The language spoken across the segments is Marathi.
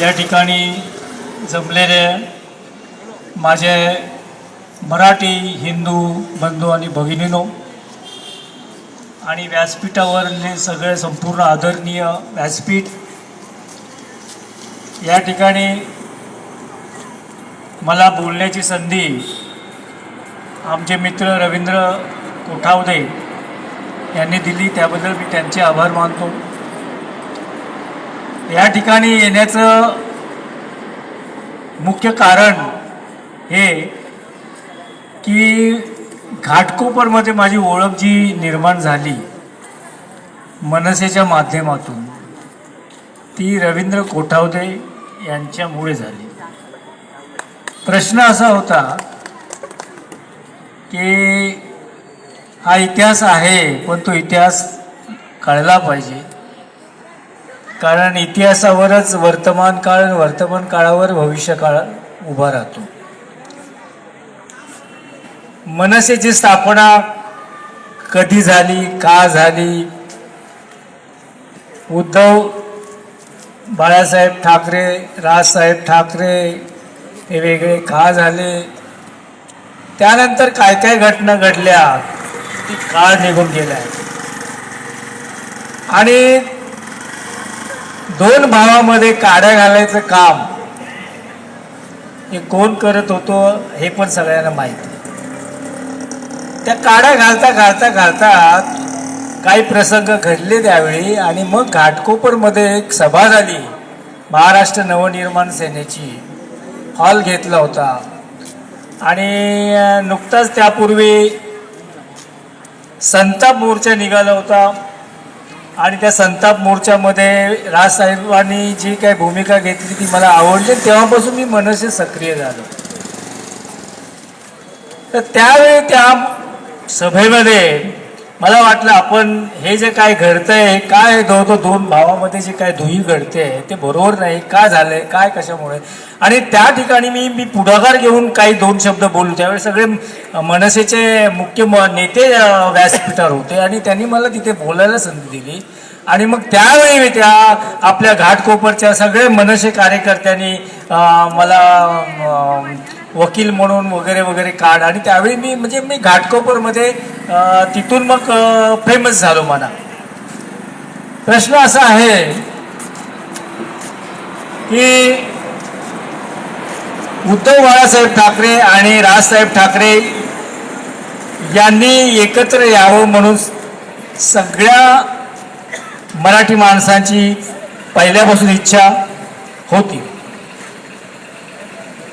या ठिकाणी जमलेले माझे मराठी हिंदू बंधू आणि भगिनीनो आणि व्यासपीठावरले सगळे संपूर्ण आदरणीय व्यासपीठ या ठिकाणी मला बोलण्याची संधी आमचे मित्र रवींद्र कोठावदे यांनी दिली. त्याबद्दल मी त्यांचे आभार मानतो. या ठिकाणी येण्याचं मुख्य कारण हे की घाटकोपरमध्ये माझी ओळख जी निर्माण झाली मनसेच्या माध्यमातून ती रवींद्र कोठावदे यांच्यामुळे झाली. प्रश्न असा होता की हा इतिहास आहे पण तो इतिहास कळला पाहिजे. कारण इतिहासावरच वर्तमान काळ आणि वर्तमान काळावर भविष्य काळ उभा राहतो. मनसेची स्थापना कधी झाली का झाली? उद्धव बाळासाहेब ठाकरे राजसाहेब ठाकरे हे वेगळे का झाले? त्यानंतर काय काय घटना घडल्या? ती काळ निघून गेल्या. आणि दोन भावामध्ये काड्या घालायचं काम. हे कोण करत होतो हे पण सगळ्यांना माहिती. आहे. त्या काड्या घालता घालता घालता काही प्रसंग घडले त्यावेळी आणि मग घाटकोपरमध्ये एक सभा झाली. महाराष्ट्र नवनिर्माण सेनेची. हॉल घेतला होता. आणि नुकताच त्यापूर्वी संताप मोर्चा निघाला होता. आणि त्या संताप मोर्चामध्ये राजसाहेबांनी जी काही भूमिका घेतली ती मला आवडली तेव्हापासून मी मनसे सक्रिय झालो. तर त्यावेळी त्या सभेमध्ये मला वाटलं आपण हे जे काय घडतंय काय दो दो दोन भावामध्ये जे काय धुई घडते ते बरोबर नाही का झालंय काय कशामुळे? आणि त्या ठिकाणी मी मी पुढाकार घेऊन काही दोन शब्द बोललो. त्यावेळी सगळे मनसेचे मुख्य म नेते व्यासपीठावर होते आणि त्यांनी मला तिथे बोलायला संधी दिली. आणि मग त्यावेळी मी त्या आपल्या घाटकोपरच्या सगळे मनसे कार्यकर्त्यांनी मला वकील म्हणून वगैरे वगैरे काढ. आणि त्यावेळी मी म्हणजे मी घाटकोपरमध्ये तिथून मग फेमस झालो मला. प्रश्न असा आहे की उद्धव बाळासाहेब ठाकरे आणि राजसाहेब ठाकरे यांनी एकत्र यावं म्हणून सगळ्या मराठी माणसांची पहिल्यापासून इच्छा होती.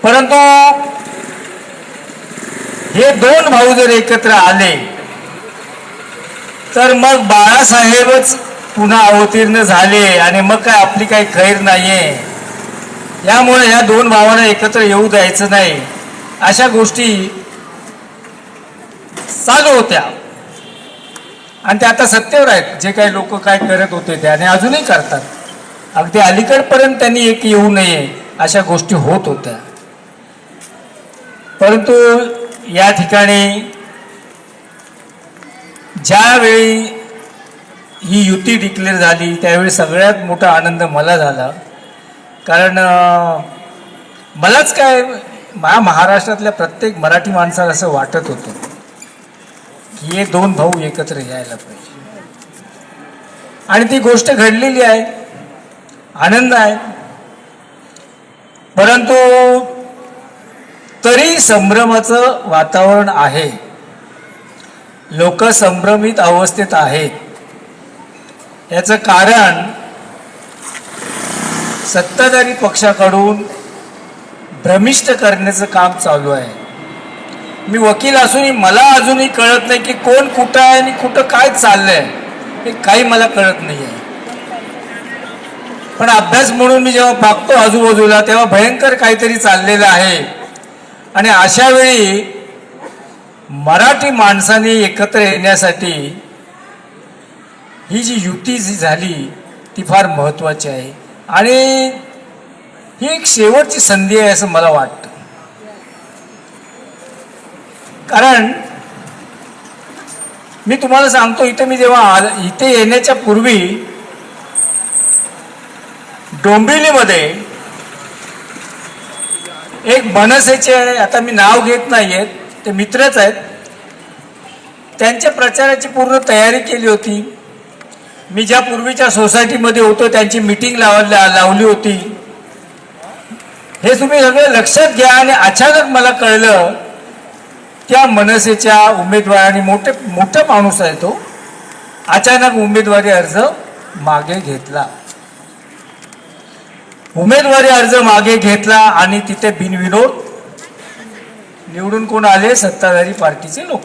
परंतु हे दोन भाऊ जर एकत्र आले तर मग बाळासाहेबच पुन्हा अवतीर्ण झाले आणि मग काय आपली काही खैर नाहीये. यामुळे ह्या दोन भावांना एकत्र येऊ द्यायचं नाही. अशा गोष्टी चालू होत्या. आणि ते आता सत्तेवर आहेत. जे काही लोक काय करत होते ते आणि अजूनही करतात. अगदी अलीकडपर्यंत त्यांनी एक येऊ नये अशा गोष्टी होत होत्या. परंतु या ठिकाणी ज्यावेळी ही युती डिक्लेअर झाली त्यावेळी सगळ्यात मोठा आनंद मला झाला. कारण मलाच काय मा महाराष्ट्रातल्या प्रत्येक मराठी माणसाला असं वाटत होतं की हे दोन भाऊ एकत्र यायला पाहिजे. आणि ती गोष्ट घडलेली आहे आनंद आहे. परंतु तरी संभ्रमाचं वातावरण आहे. लोक संभ्रमित अवस्थेत आहेत. याचं कारण सत्ताधारी पक्षाकडून भ्रमिष्ट करण्याचं काम चालू आहे. मी वकील असूनही मला अजूनही कळत नाही की कोण कुठं आहे आणि कुठं काय चाललंय. हे काही मला कळत नाही आहे पण अभ्यास म्हणून मी जेव्हा बघतो आजूबाजूला तेव्हा भयंकर काहीतरी चाललेलं आहे. आणि अशा वेळी मराठी माणसाने एकत्र येण्यासाठी ही जी युती जी झाली ती फार महत्त्वाची आहे. आणि ही एक शेवटची संधी आहे असं मला वाटतं. कारण मी तुम्हाला सांगतो इथे मी जेव्हा इथे येण्याच्या पूर्वी डोंबिवलीमध्ये एक मनसेचे आता मी नाव घेत नाही आहेत ते मित्रच आहेत. त्यांच्या प्रचाराची पूर्ण तयारी केली होती. मी ज्या पूर्वीच्या सोसायटीमध्ये होतो त्यांची मिटिंग लावल्या लावली होती. हे तुम्ही सगळं लक्षात घ्या आणि अचानक मला कळलं त्या मनसेच्या उमेदवाराने मोठे मोठा माणूस आहे तो. अचानक उमेदवारी अर्ज मागे घेतला. उमेदवारी अर्ज मागे घेतला आणि तिथे बिनविरोध निवडून कोण आले? सत्ताधारी पार्टीचे लोक.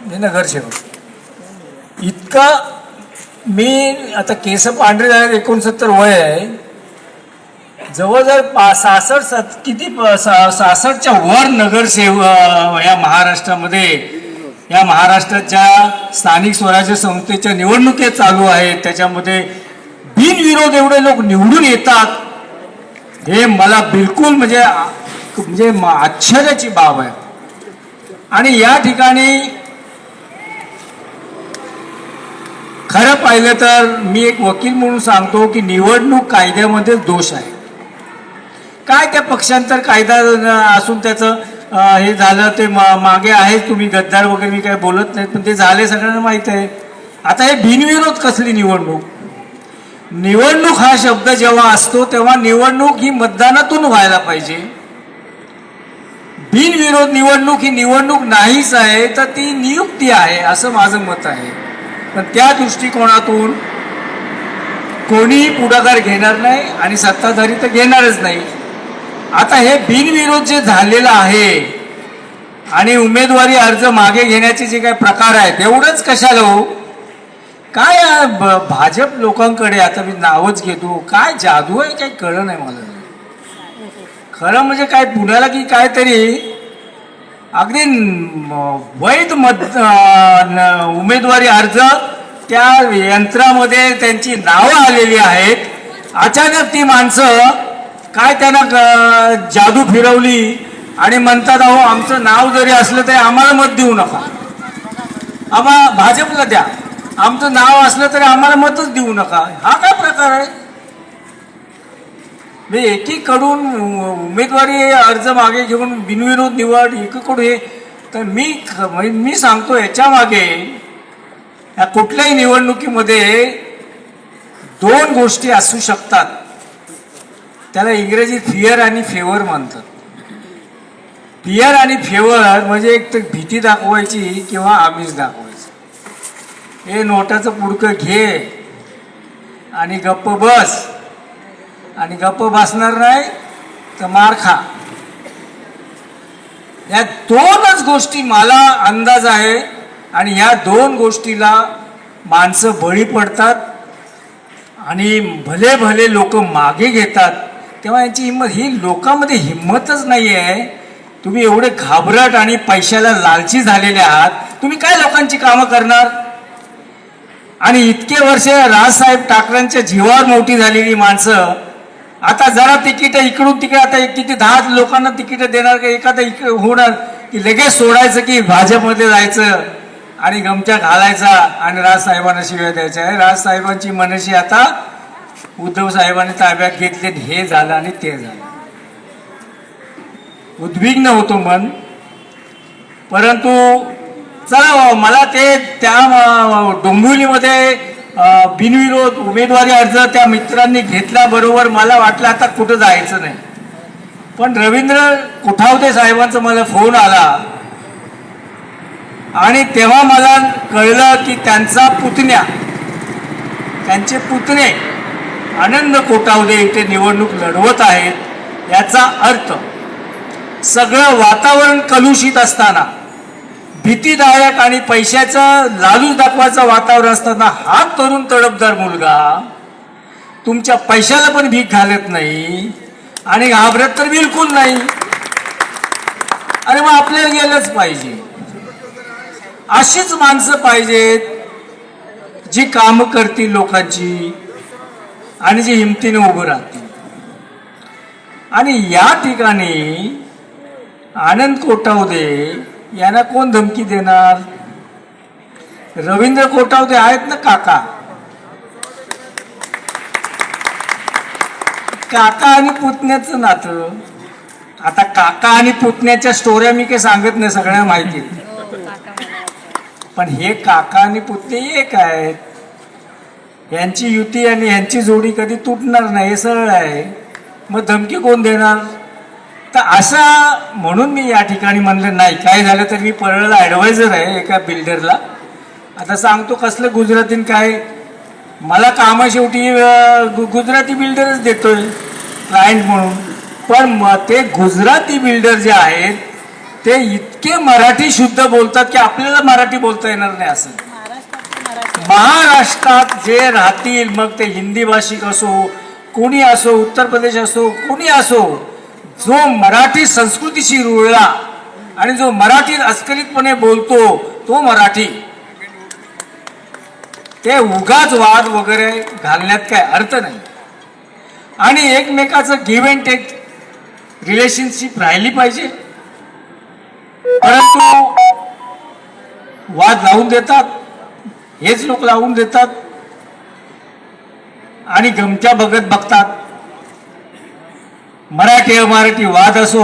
म्हणजे नगरसेवक. इतका मी आता केस पांढरे झाले एकोणसत्तर वय आहे. जवळजवळ पा सासष्ट सत किती प- वर नगरसेव या महाराष्ट्रामध्ये या महाराष्ट्राच्या स्थानिक स्वराज्य संस्थेच्या निवडणुकी चालू आहेत. त्याच्यामध्ये बिनविरोध एवढे लोक निवडून येतात हे मला बिलकुल म्हणजे म्हणजे आश्चर्याची बाब आहे. आणि या ठिकाणी खरं पाहिलं तर मी एक वकील म्हणून सांगतो की निवडणूक कायद्यामध्ये दोष आहे. काय त्या पक्षांतर कायदा असून त्याचं हे झालं ते मागे आहे तुम्ही गद्दार वगैरे मी काय बोलत नाही पण ते झाले सगळ्यांना माहीत आहे. आता हे बिनविरोध कसली निवडणूक? निवडणूक हा शब्द जेव्हा असतो तेव्हा निवडणूक ही मतदानातून व्हायला पाहिजे. बिनविरोध निवडणूक ही निवडणूक नाहीच आहे तर ती नियुक्ती आहे असं माझं मत आहे. पण त्या दृष्टिकोनातून कोणीही पुढाकार घेणार नाही आणि सत्ताधारी तर घेणारच नाही. आता हे बिनविरोध जे झालेलं आहे आणि उमेदवारी अर्ज मागे घेण्याचे जे काही प्रकार आहेत एवढंच कशाला हो? काय ब- भाजप लोकांकडे आता मी नावच घेतो. काय जादू आहे? काही कळलं नाही मला. खरं म्हणजे काय पुण्याला की काहीतरी अगदी वैध मत अं, न- उमेदवारी अर्ज त्या यंत्रामध्ये त्यांची नावं आलेली आहेत. अचानक ती माणसं काय त्यांना जादू फिरवली आणि म्हणतात अहो आमचं नाव जरी असलं तरी आम्हाला मत देऊ नका. आम्हा भाजपला द्या. आमचं नाव असलं तरी आम्हाला मतच देऊ नका. हा काय प्रकार आहे? मी एकीकडून उमेदवारी अर्ज मागे घेऊन बिनविरोध निवड एकीकडून हे तर मी म्हणजे मी सांगतो याच्या मागे या कुठल्याही निवडणुकीमध्ये दोन गोष्टी असू शकतात. त्याला इंग्रजीत फिअर आणि फेवर म्हणतात. फिअर आणि फेवर म्हणजे एक तर भीती दाखवायची किंवा आमिष दाखवायची. हे नोटाचं पुडकं घे. आणि गप्प बस. आणि गप्प बसणार नाही तर मार खा. या दोनच गोष्टी मला अंदाज आहे आणि ह्या दोन गोष्टीला माणसं बळी पडतात आणि भले भले लोक मागे घेतात तेव्हा यांची हिंमत ही लोकांमध्ये हिंमतच नाही आहे. तुम्ही एवढे घाबरट आणि पैशाला लालची झालेले आहात. तुम्ही काय लोकांची कामं करणार? आणि इतके वर्ष राजसाहेब ठाकरेंच्या जीवावर मोठी झालेली माणसं आता जरा तिकीट इकडून तिकडे आता एक किती दहा लोकांना तिकीट देणार का एखादं इकडे होणार की लगेच सोडायचं की भाजपमध्ये जायचं आणि गमच्या घालायचा आणि राजसाहेबांना शिव्या द्यायच्या. आहे राजसाहेबांची मनशी आता उद्धव साहेबांनी ताब्यात घेतले हे झालं आणि ते झालं. उद्विग्न होतो मन. परंतु चला मला ते त्या डोंबिवलीमध्ये बिनविरोध उमेदवारी अर्ज त्या मित्रांनी घेतल्याबरोबर मला वाटलं आता कुठं जायचं नाही. पण रवींद्र कुठावते साहेबांचा मला फोन आला. आणि तेव्हा मला कळलं की त्यांचा पुतण्या त्यांचे पुतणे आनंद कोटावदे इथे निवडणूक लढवत आहेत याचा अर्थ सगळं वातावरण कलुषित असताना भीतीदायक आणि पैशाचं लालूच दाखवायचं वातावरण असताना हा तरुण तडपदार मुलगा. तुमच्या पैशाला पण भीक घालत नाही आणि घाबरत तर बिलकुल नाही. अरे मग आपल्याला गेलंच पाहिजे. अशीच माणसं पाहिजेत जी कामं करतील लोकांची आणि जी हिमतीने उभं राहतील. आणि या ठिकाणी आनंद कोटावदे यांना कोण धमकी देणार? रवींद्र कोटावदे आहेत ना काका? काका आणि पुतण्याचं नातं. आता काका आणि पुतण्याच्या स्टोऱ्या मी काही सांगत नाही सगळ्यांना माहिती आहे. पण हे काका आणि पुतणे एक आहेत. यांची युती आणि यांची जोडी कधी तुटणार नाही हे सरळ आहे. मग धमकी कोण देणार? तर असं म्हणून मी या ठिकाणी म्हणलं नाही. काय झालं तर मी परळला ॲडवायझर आहे एका बिल्डरला आता सांगतो कसलं गुजरातीन काय. मला कामं शेवटी गुजराती बिल्डरच देतोय क्लायंट म्हणून. पण म ते गुजराती बिल्डर जे आहेत ते इतके मराठी शुद्ध बोलतात की आपल्याला मराठी बोलता येणार नाही असं. महाराष्ट्रात जे राहतील मग ते हिंदी भाषिक असो कोणी असो उत्तर प्रदेश असो कोणी असो जो मराठी संस्कृतीशी रुळला आणि जो मराठीत अस्खलितपणे बोलतो तो मराठी. ते उगाच वाद वगैरे घालण्यात काय अर्थ नाही. आणि एकमेकाचं गिव्ह अँड टेक रिलेशनशिप राहिली पाहिजे. परंतु वाद लावून देतात हेच लोक लावून देतात आणि गमत्या बघत बघतात. मराठी मराठी वाद असो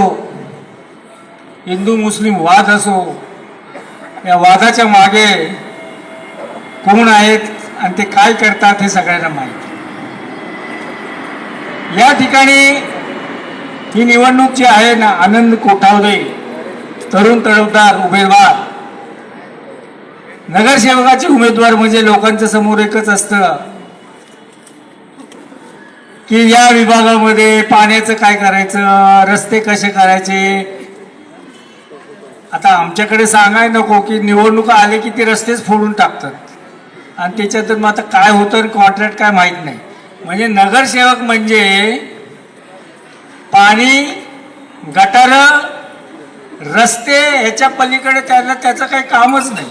हिंदू मुस्लिम वाद असो या वादाच्या मागे कोण आहेत आणि ते काय करतात हे सगळ्यांना माहीत. या ठिकाणी ही निवडणूक जी आहे ना आनंद कोठावले तरुण तडफदार उमेदवार नगरसेवकाचे उमेदवार म्हणजे लोकांच्या समोर एकच असतं. की या विभागामध्ये पाण्याचं काय करायचं रस्ते कसे करायचे? आता आमच्याकडे सांगाय नको की निवडणुका आले की ते रस्तेच फोडून टाकतात. आणि त्याच्यातून मग आता काय होतं कॉन्ट्रॅक्ट काय माहीत नाही. म्हणजे नगरसेवक म्हणजे पाणी गटार रस्ते ह्याच्या पलीकडे त्याला त्याचं काही कामच नाही.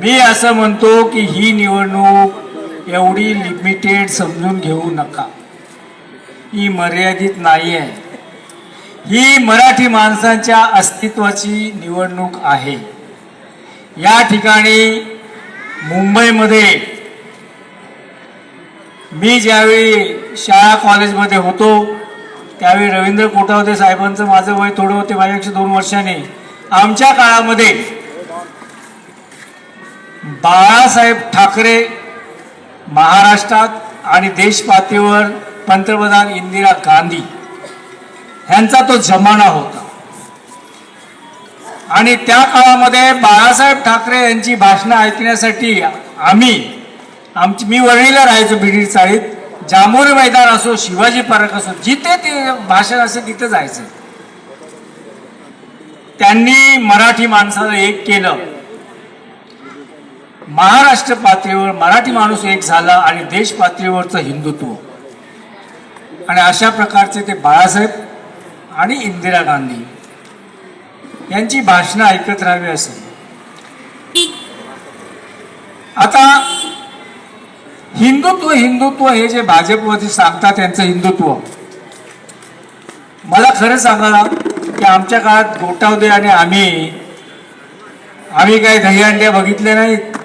मी असं म्हणतो की ही निवडणूक एवढी लिमिटेड समजून घेऊ नका. ही मर्यादित नाही आहे ही मराठी माणसांच्या अस्तित्वाची निवडणूक आहे. या ठिकाणी मुंबईमध्ये मी ज्यावेळी शाळा कॉलेजमध्ये होतो त्यावेळी रवींद्र कोटावदे साहेबांचं माझं वय थोडं होते माझ्यापेक्षा दोन वर्षाने. आमच्या काळामध्ये बाळासाहेब ठाकरे महाराष्ट्रात आणि देशपातळीवर पंतप्रधान इंदिरा गांधी ह्यांचा तो जमाना होता. आणि त्या काळामध्ये बाळासाहेब ठाकरे यांची भाषणं ऐकण्यासाठी आम्ही आमची मी वरळीला राहायचो बिडी चाळीत. जांभोरी मैदान असो शिवाजी पार्क असो जिथे ते भाषण असेल तिथे जायचं. त्यांनी मराठी माणसाला एक केलं. महाराष्ट्र पातळीवर मराठी माणूस एक झाला आणि देश पातळीवरचं हिंदुत्व. आणि अशा प्रकारचे ते बाळासाहेब आणि इंदिरा गांधी यांची भाषणं ऐकत राहावी असे. आता हिंदुत्व हिंदुत्व हे जे भाजपवरती सांगतात त्यांचं हिंदुत्व. मला खरं सांगा की आमच्या काळात गोटावदे आणि आम्ही आम्ही काही दहीहंड्या बघितल्या नाहीत.